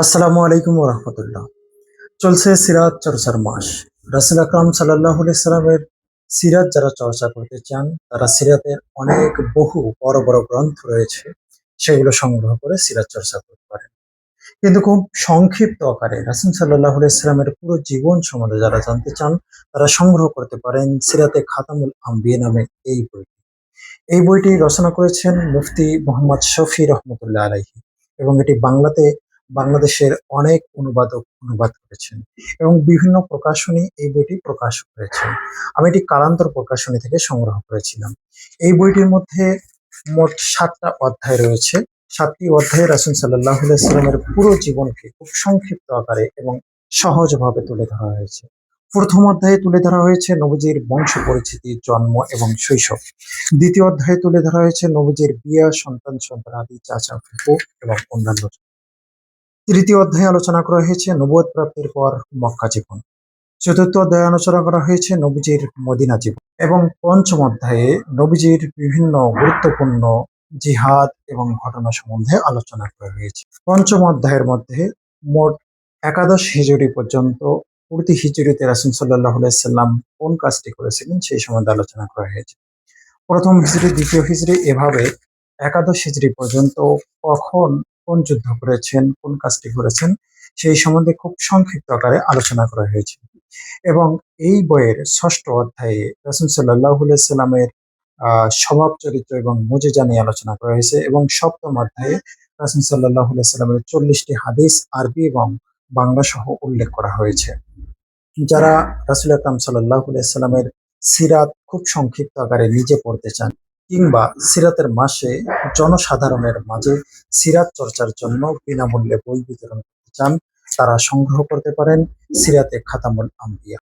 আসসালামু আলাইকুম রহমতুল্লাহ। চলছে সিরাত চর্চার মাস। রাসুল আকরাম সাল্লাহ সাল্লামের সিরাত যারা চর্চা করতে চান, তারা সিরাতের অনেক বহু বড় বড় গ্রন্থ রয়েছে, সেগুলো সংগ্রহ করে সিরাত চর্চা করতে পারেন। কিন্তু খুব সংক্ষিপ্ত আকারে রাসুল সাল্লাহ সাল্লামের পুরো জীবন সম্বন্ধে যারা জানতে চান, তারা সংগ্রহ করতে পারেন সিরাতে খাতামুল আম্বিয়া নামে এই বইটি। এই বইটি রচনা করেছেন মুফতি মোহাম্মদ শফি রহমতুল্লাহ আলাইহি এবং এটি বাংলাতে বাংলাদেশের অনেক অনুবাদক অনুবাদ করেছেন এবং বিভিন্ন প্রকাশনী এই বইটি প্রকাশ করেছে আমি এটি কালান্তর প্রকাশনী থেকে সংগ্রহ করেছিলাম। এই বইটির মধ্যে মোট সাতটা অধ্যায় রয়েছে। সাতটি অধ্যায়ে রাসুল সাল্লাহ সাল্লামের পুরো জীবনকে খুব সংক্ষিপ্ত আকারে এবং সহজভাবে তুলে ধরা হয়েছে। প্রথম অধ্যায়ে তুলে ধরা হয়েছে নবজির বংশ পরিচিতি, জন্ম এবং শৈশব। দ্বিতীয় অধ্যায়ে তুলে ধরা হয়েছে নবজির বিয়া, সন্তান সন্তানাদি চাচা, ফুপু এবং অন্যান্য তৃতীয় অধ্যায়ে আলোচনা করা হয়েছে নবুয়ত প্রাপ্তির পর মক্কা জীবন। চতুর্থ অধ্যায়ে আলোচনা করা হয়েছে নবীজির মদিনা জীবন। এবং পঞ্চম অধ্যায়ে নবীজির বিভিন্ন গুরুত্বপূর্ণ জিহাদ এবং ঘটনা সম্বন্ধে আলোচনা করা হয়েছে। পঞ্চম অধ্যায়ের মধ্যে মোট একাদশ হিজুরি পর্যন্ত প্রতি হিজুরিতে রাসুল সাল্লাহ সাল্লাম কোন কাজটি করেছিলেন সেই সম্বন্ধে আলোচনা করা হয়েছে। প্রথম হিজড়ি, দ্বিতীয় হিজড়ি, এভাবে একাদশ হিজড়ি পর্যন্ত কখন কোন যুদ্ধ করেছেন, কোন কাজটি করেছেন, সেই সম্বন্ধে খুব সংক্ষিপ্ত আকারে আলোচনা করা হয়েছে। এবং এই বইয়ের ষষ্ঠ অধ্যায়ে রসুল সাল্লাহ সাল্লামের স্বভাব চরিত্র এবং মজেজা নিয়ে আলোচনা করা হয়েছে এবং সপ্তম অধ্যায়ে রাসুল সাল্লাহ সাল্লামের চল্লিশটি হাদিস, আরবি এবং বাংলা সহ উল্লেখ করা হয়েছে। যারা রাসুল আকরাম সাল্লাহ সাল্লামের সিরাত খুব সংক্ষিপ্ত আকারে নিজে পড়তে চান কিংবা সিরাতের মাসে জনসাধারণের মাঝে সিরাত চর্চার জন্য বিনামূল্যে বই বিতরণ করতে চান, তারা সংগ্রহ করতে পারেন সিরাতে খাতামুল আম্বিয়া।